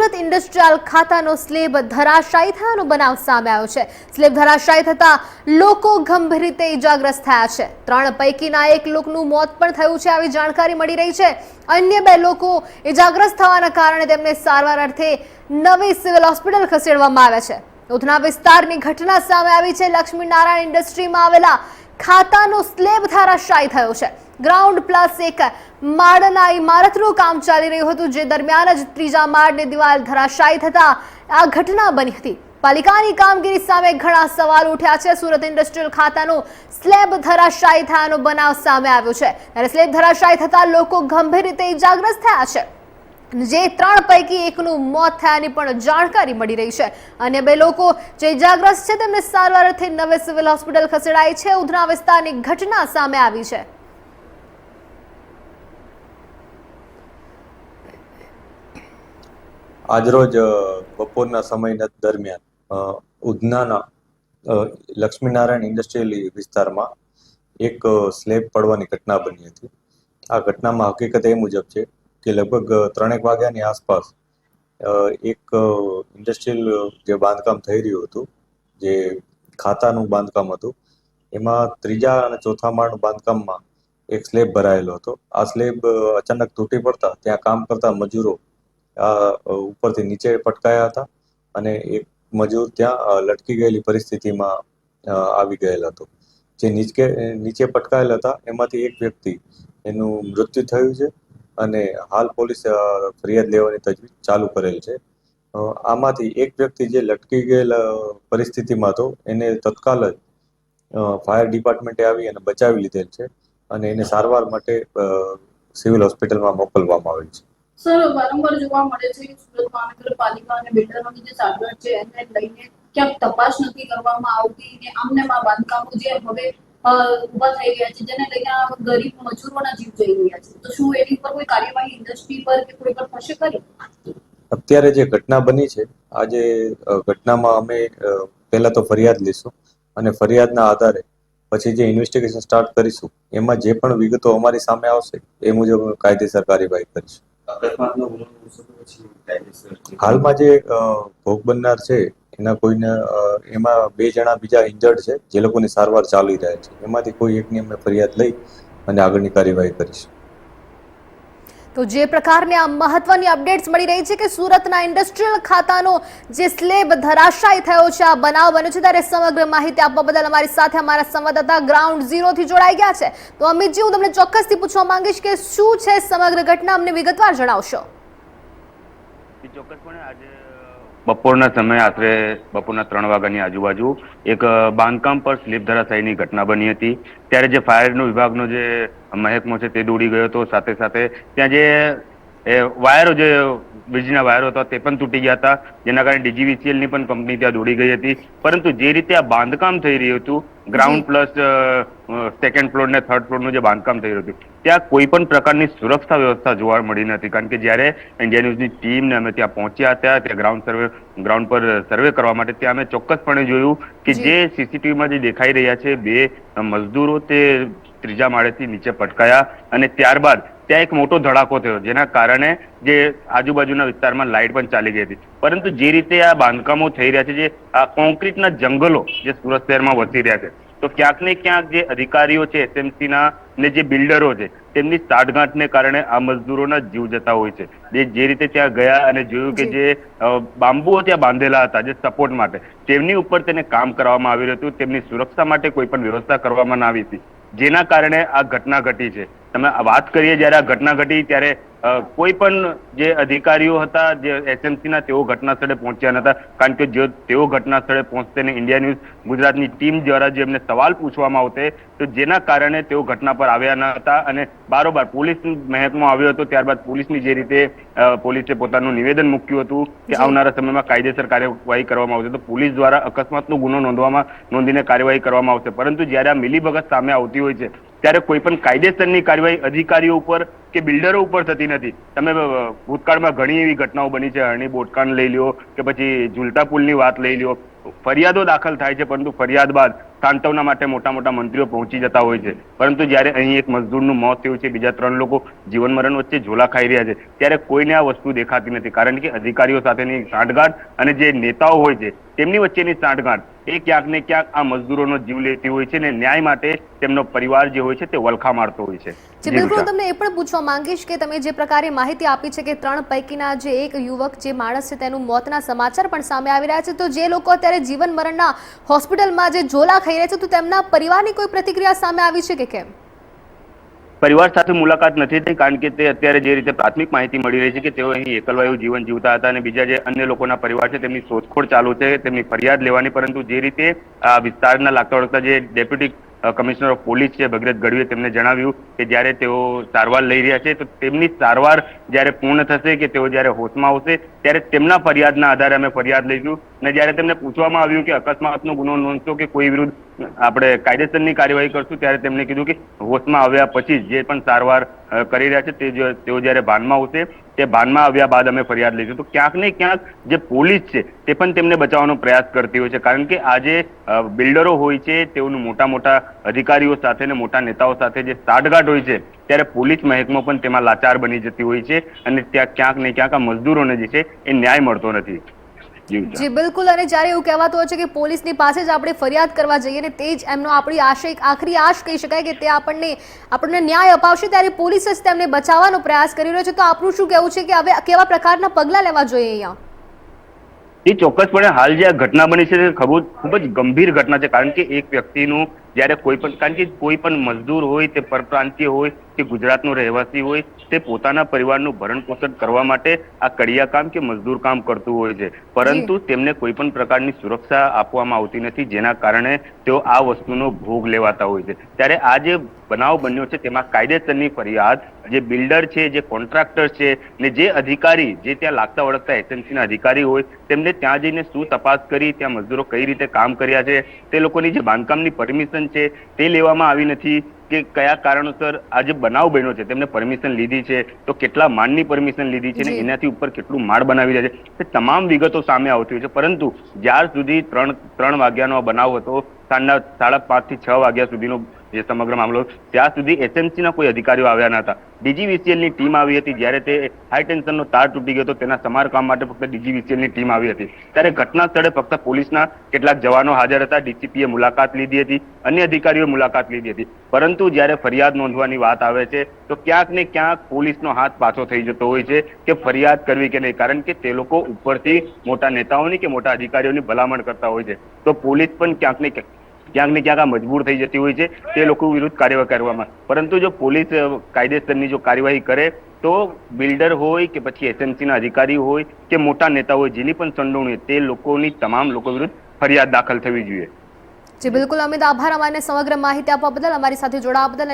Surat industrial ખાતાનો slab ધરાશાયી થયાનો બનાવ સામે આવ્યો છે. સ્લેબ ધરાશાયી થતા લોકો ગંભીર રીતે ઇજાગ્રસ્ત થયા છે. ત્રણ પૈકીના એક લોકોનું મોત પણ થયું છે આવી જાણકારી મળી રહી છે. અન્ય બે લોકો ઇજાગ્રસ્ત થવાના કારણે તેમને સારવાર અર્થે નવી સિવિલ હોસ્પિટલ ખસેડવામાં આવ્યા છે. ઉધના વિસ્તારની ઘટના સામે આવી છે. લક્ષ્મીનારાયણ ઇન્ડસ્ટ્રીમાં આવેલા ખાતાનો સ્લેબ ધરાશાયી થયો છે. ગ્રાઉન્ડ પ્લસ એક માળના ઇમારતનું કામ ચાલી રહ્યું હતું, જે દરમિયાન જ ત્રીજા માળની દિવાલ ધરાશાયી થતા આ ઘટના બની હતી. પાલિકાની કામગીરી સામે ઘણા સવાલ ઉઠ્યા છે. સુરત ઇન્ડસ્ટ્રીયલ ખાતાનો સ્લેબ ધરાશાયી થયાનો બનાવ સામે આવ્યો છે. ત્યારે સ્લેબ ધરાશાયી થતા લોકો ગંભીર રીતે ઇજાગ્રસ્ત થયા છે. જે ત્રણ પૈકી એકનું મોત થયાની પણ જાણકારી મળી રહી છે. અને બે લોકો જે ઇજાગ્રસ્ત છે, તેમને સારવાર અર્થે નવે સિવિલ હોસ્પિટલ ખસેડાઈ છે. ઉધના વિસ્તારની ઘટના સામે આવી છે. આજરોજ બપોરના સમય દરમિયાન ઉધનાના લક્ષ્મીનારાયણ ઇન્ડસ્ટ્રીયલ વિસ્તારમાં એક સ્લેબ પડવાની ઘટના બની હતી. આ ઘટનામાં હકીકત એ મુજબ છે કે લગભગ ત્રણેક વાગ્યાની આસપાસ એક ઇન્ડસ્ટ્રીયલ જે બાંધકામ થઈ રહ્યું હતું, જે ખાતાનું બાંધકામ હતું, એમાં ત્રીજા અને ચોથા માળનું બાંધકામમાં એક સ્લેબ ભરાયેલો હતો. આ સ્લેબ અચાનક તૂટી પડતા, ત્યાં કામ કરતા મજૂરો ઉપરથી નીચે પટકાયા હતા અને એક મજૂર ત્યાં લટકી ગયેલી પરિસ્થિતિમાં આવી ગયેલ હતો. જે નીચે નીચે પટકાયેલ હતા, એમાંથી એક વ્યક્તિ એનું મૃત્યુ થયું છે અને હાલ પોલીસે ફરિયાદ લેવાની તજવીજ ચાલુ કરેલ છે. આમાંથી એક વ્યક્તિ જે લટકી ગયેલ પરિસ્થિતિમાં હતો, એને તત્કાલ જ ફાયર ડિપાર્ટમેન્ટે આવી અને બચાવી લીધેલ છે અને એને સારવાર માટે સિવિલ હોસ્પિટલમાં મોકલવામાં આવેલ છે. સર, વારંવાર જોવા મળે છે કે સુરત મહાનગરપાલિકા અને બિલ્ડરોની જે સાગવડ છે એને લઈને ક્યાંક તપાસ નથી કરવામાં આવતી ને આમને આ બાંધકામો જે હવે ઊભા થઈ ગયા છે, જેને લઈને ગરીબ મજૂરોના જીવ જઈ રહ્યા છે. તો શું એની ઉપર કોઈ કાર્યવાહી ઇન્ડસ્ટ્રી પર કે કોઈ પર થશે કરી અત્યારે જે ઘટના બની છે, આજે ઘટનામાં અમે પહેલા તો ફરિયાદ લઈશું અને ફરિયાદના આધારે પછી જે ઇન્વેસ્ટિગેશન સ્ટાર્ટ કરીશું, એમાં જે પણ વિગતો અમારી સામે આવશે, એ મુજબ કાયદેસર કાર્યવાહી કરીશું. હાલમાં જે ભોગ બનનાર છે, એના કોઈને એમાં બે જણા બીજા ઇન્જર્ડ છે, જે લોકોની સારવાર ચાલી રહે છે. એમાંથી કોઈ એકની અમે ફરિયાદ લઈ અને આગળની કાર્યવાહી કરીશું. તો જે પ્રકારની આ મહત્વની અપડેટ્સ મળી રહી છે કે સુરતના ઇન્ડસ્ટ્રીયલ ખાતાનો જે સ્લેબ ધરાશાયી થયો છે, આ બનાવ બન્યો છે, ત્યારે સમગ્ર માહિતી આપવા બદલ અમારી સાથે અમારા સંવાદદાતા ગ્રાઉન્ડ ઝીરોથી જોડાઈ ગયા છે. તો અમિતજી હું તમને ચોક્કસથી પૂછવા માંગીશ કે શું છે સમગ્ર ઘટના? અમને વિગતવાર જણાવશો. ચોક્કસપણે આજે બપોરના સમયે આશરે બપોરના ત્રણ વાગ્યાની આજુબાજુ એક બાંધકામ પર સ્લીપ ધરાશાયીની ઘટના બની હતી. ત્યારે જે ફાયરનો વિભાગનો જે મહેકમો છે તે દોડી ગયો હતો. સાથે સાથે ત્યાં જે એ વાયરો જે વીજળીના વાયરો હતા તે પણ તૂટી ગયા હતા. જેના કારણે ડીજીવીસીએલની પણ કંપની ત્યાં દોડી ગઈ હતી. પરંતુ જે રીતે આ બાંધકામ થઈ રહ્યું હતું ગ્રાઉન્ડ પ્લસ સેકન્ડ ફ્લોર ને થર્ડ ફ્લોરનું જે બાંધકામ થઈ રહ્યું હતું ત્યાં કોઈ પણ પ્રકારની સુરક્ષા વ્યવસ્થા જોવા મળી નથી. કારણ કે જ્યારે ઇન્ડિયા ન્યૂઝની ટીમ ને અમે ત્યાં પહોંચ્યા હતા ત્યાં ગ્રાઉન્ડ સર્વે ગ્રાઉન્ડ પર સર્વે કરવા માટે ત્યાં અમે ચોક્કસપણે જોયું કે જે. સીસીટીવીમાં જે દેખાઈ રહ્યા છે બે મજદૂરો તે ત્રીજા માળેથી નીચે પટકાયા અને ત્યારબાદ ત્યાં એક મોટો ધડાકો થયો જેના કારણે જે આજુબાજુના વિસ્તારમાં લાઇટ પણ ચાલી ગઈ હતી. પરંતુ જે રીતે આ બાંધકામો થઈ રહ્યા છે જે આ કોન્ક્રીટના જંગલો જે સુરત શહેરમાં વસી રહ્યા છે તો ક્યાંક ને ક્યાંક જે અધિકારીઓ છે એસએમસીના ને જે બિલ્ડરો છે તેમની સાઠગાંઠને કારણે આ મજદૂરોના જીવ જતા હોય છે. જે જે રીતે ત્યાં ગયા અને જોયું કે જે. બાંબુઓ ત્યાં બાંધેલા હતા જે સપોર્ટ માટે તેમની ઉપર તેને કામ કરવામાં આવી રહ્યું હતું તેમની સુરક્ષા માટે કોઈ પણ વ્યવસ્થા કરવામાં ના આવી હતી. જેના કારણે આ ઘટના ઘટી છે. તમે વાત કરીએ જ્યારે આ ઘટના ઘટી ત્યારે કોઈ પણ જે અધિકારીઓ હતા જે એસએમસી ના તેઓ ઘટના સ્થળે પહોંચ્યા નતા. કારણ કે જો તેઓ ઘટના સ્થળે પહોંચતે ને ઇન્ડિયા ન્યૂઝ ગુજરાતની ટીમ દ્વારા જે એમને સવાલ પૂછવામાં આવતે તો જેના કારણે તેઓ ઘટના પર આવ્યા ન હતા અને બારોબાર પોલીસ મહેકમાં આવ્યો હતો. ત્યારબાદ પોલીસની જે રીતે પોલીસે પોતાનું નિવેદન મૂક્યું હતું કે આવનારા સમયમાં કાયદેસર કાર્યવાહી કરવામાં આવશે તો પોલીસ દ્વારા અકસ્માતનો ગુનો નોંધવામાં નોંધીને કાર્યવાહી કરવામાં આવશે. પરંતુ જ્યારે આ મિલીભગત સામે આવતી હોય છે ત્યારે કોઈ પણ કાયદેસરની કાર્યવાહી અધિકારીઓ ઉપર કે બિલ્ડરો ઉપર થતી નથી. તમે ભૂતકાળમાં ઘણી એવી ઘટનાઓ બની છે. હરણી બોટકાંડ લઈ લ્યો કે પછી ઝુલતા પુલની વાત લઈ લ્યો. ફરિયાદો દાખલ થાય છે, પરંતુ ફરિયાદ બાદ સાંત્વના માટે મોટા મોટા મંત્રીઓ પહોંચી જતા હોય છે. પરંતુ જ્યારે અહીં એક મજદૂરનું મોત થયું છે, બીજા ત્રણ લોકો જીવન મરણ વચ્ચે ઝોલા ખાઈ રહ્યા છે, ત્યારે કોઈને આ વસ્તુ દેખાતી નથી. કારણ કે અધિકારીઓ સાથેની સાંઠગાંઠ અને જે નેતાઓ હોય છે તેમની વચ્ચેની સાંઠગાંઠ. એ ક્યાંક ને ક્યાંક આ મજદૂરોનો જીવ લેતી હોય છે ને ન્યાય માટે તેમનો પરિવાર જે હોય છે તે વલખા મારતો હોય છે. જે બિલકુલ તમને એ પણ પૂછવા માંગીશ કે તમે જે પ્રકારે માહિતી આપી છે કે ત્રણ પૈકીના જે એક યુવક જે માણસ છે તેનું મોતના સમાચાર પણ સામે આવી રહ્યા છે તો જે લોકો અત્યારે જીવન મરણના હોસ્પિટલમાં જે ઝોલા ખાઈ રહ્યા છે તો તેમના પરિવારની કોઈ પ્રતિક્રિયા સામે આવી છે કે કેમ? પરિવાર સાથે મુલાકાત નથી થઈ કારણ કે તે અત્યારે જે રીતે પ્રાથમિક માહિતી મળી રહી છે કે તેઓ અહીં એકલવાયુ જીવન જીવતા હતા અને બીજા જે અન્ય લોકોના પરિવાર છે તેમની શોધખોળ ચાલુ છે તેમની ફરિયાદ લેવાની પરંતુ જે રીતે આ વિસ્તારના લાગતા વળગતા જે ડેપ્યુટી કમિશનર ઓફ પોલીસ છે, ભગીરથ ગઢવીએ તેમને જણાવ્યું કે જ્યારે તેઓ સારવાર લઈ રહ્યા છે, તો તેમની સારવાર જ્યારે પૂર્ણ થશે કે તેઓ જ્યારે હોશમાં આવશે, ત્યારે તેમના ફરિયાદના આધારે અમે ફરિયાદ લઈશું. અને જ્યારે તેમને પૂછવામાં આવ્યું કે અકસ્માતનો ગુનો નોંધશો કે કોઈ વિરુદ્ધ આપણે કાયદેસરની કાર્યવાહી કરશું, ત્યારે તેમણે કીધું કે હોશમાં આવ્યા પછી જે પણ સારવાર કરી રહ્યા છે, તે તેઓ જ્યારે ભાનમાં આવશે તે ભાનમાં આવ્યા બાદ અમે ફરિયાદ લઈશું. તો ક્યાંક ને ક્યાંક જે પોલીસ છે, તે પણ તેમને બચાવવાનો પ્રયાસ કરતી હોય છે. કારણ કે આજે બિલ્ડરો હોય છે, તેઓનું મોટા મોટા અધિકારીઓ સાથે ને મોટા નેતાઓ સાથે જે સાઠગાંઠ હોય છે, ત્યારે પોલીસ મહેકમો પણ તેમાં લાચાર બની જતી હોય છે અને ત્યાં ક્યાંક ને ક્યાંક આ મજદૂરોને જે છે, એ ન્યાય મળતો નથી. જી બિલકુલ. અને જ્યારે એવું કહેવાતું હોય છે કે પોલીસની પાસે જ આપણે ફરિયાદ કરવા જઈએ ને તે જ એમનો આપણી આશય આખરી આશ કહી શકાય કે તે આપણને આપણને ન્યાય અપાવશે ત્યારે પોલીસ જ તેમને બચાવવાનો પ્રયાસ કરી રહ્યો છે. તો આપણું શું કહેવું છે કે હવે કેવા પ્રકારના પગલાં લેવા જોઈએ અહીંયા? એ ચોક્કસપણે હાલ જે આ ઘટના બની છે તે ખૂબ જ ગંભીર ઘટના છે. કારણ કે એક વ્યક્તિનું જ્યારે કોઈ પણ કારણ કે કોઈ પણ મજદૂર હોય તે પરપ્રાંતીય હોય કે ગુજરાતનો રહેવાસી હોય તે પોતાના પરિવારનું ભરણ પોષણ કરવા માટે આ કડિયા કામ કે મજદૂર કામ કરતું હોય છે. પરંતુ તેમને કોઈ પણ પ્રકારની સુરક્ષા આપવામાં આવતી નથી જેના કારણે તેઓ આ વસ્તુનો ભોગ લેવાતા હોય છે. ત્યારે આ જે બનાવ બન્યો છે તેમાં કાયદેસરની ફરિયાદ જે બિલ્ડર છે જે કોન્ટ્રાક્ટર છે ને જે અધિકારી જે ત્યાં લાગતા વળગતા એસએમસીના અધિકારી હોય તેમને ત્યાં જઈને શું તપાસ કરી ત્યાં મજદૂરો કઈ રીતે કામ કર્યા છે તે લોકોની જે બાંધકામની પરમિશન છે તે લેવામાં આવી નથી કે કયા કારણોસર આ જે બનાવ બન્યો છે. તેમને પરમિશન લીધી છે. તો કેટલા માળની પરમિશન લીધી છે ને એનાથી ઉપર કેટલું માળ બનાવી રહ્યા છે. તે તમામ વિગતો સામે આવતી હોય છે. પરંતુ જ્યાર સુધી ત્રણ ત્રણ વાગ્યાનો આ બનાવ હતો સાંજના સાડા પાંચથી છ વાગ્યા સુધીનો જે સમગ્ર મામલો ત્યાં સુધી એસએમસીના કોઈ અધિકારીઓ આવ્યા ન હતા. ડીજીવીસીએલની ટીમ આવી હતી. જ્યારે તે હાઈ ટેન્શનનો તાર તૂટી ગયો હતો તેના સમારકામ માટે ફક્ત ડીજીવીસીએલની ટીમ આવી હતી. ત્યારે ઘટના સ્થળે ફક્ત પોલીસના કેટલાક જવાનો હાજર હતા. ડીસીપીએ મુલાકાત લીધી હતી. અન્ય અધિકારીઓએ મુલાકાત લીધી હતી. પરંતુ જ્યારે ફરિયાદ નોંધવાની વાત આવે છે, તો ક્યાંક ને ક્યાંક પોલીસનો હાથ પાછો થઈ જતો હોય છે કે ફરિયાદ કરવી કે નહીં. કારણ કે તે લોકો ઉપરથી મોટા નેતાઓની કે મોટા અધિકારીઓની ભલામણ કરતા હોય છે. તો પોલીસ પણ ક્યાંક ને ક્યાંક ક્યાંક ને ક્યાંક મજબૂર થઈ જતી હોય છે તે લોકો વિરુદ્ધ કાર્યવાહી કરવામાં. પરંતુ જો પોલીસ કાયદેસરની જો કાર્યવાહી કરે, તો બિલ્ડર હોય કે પછી એસએમસીના અધિકારી હોય કે મોટા નેતા હોય, જેની પણ સંડોવણી તે લોકોની તમામ લોકો વિરુદ્ધ ફરિયાદ દાખલ થવી જોઈએ. જી, બિલકુલ. અમિત, આભાર. અમારે સમગ્ર માહિતી આપવા બદલ, અમારી સાથે જોડાવા બદલ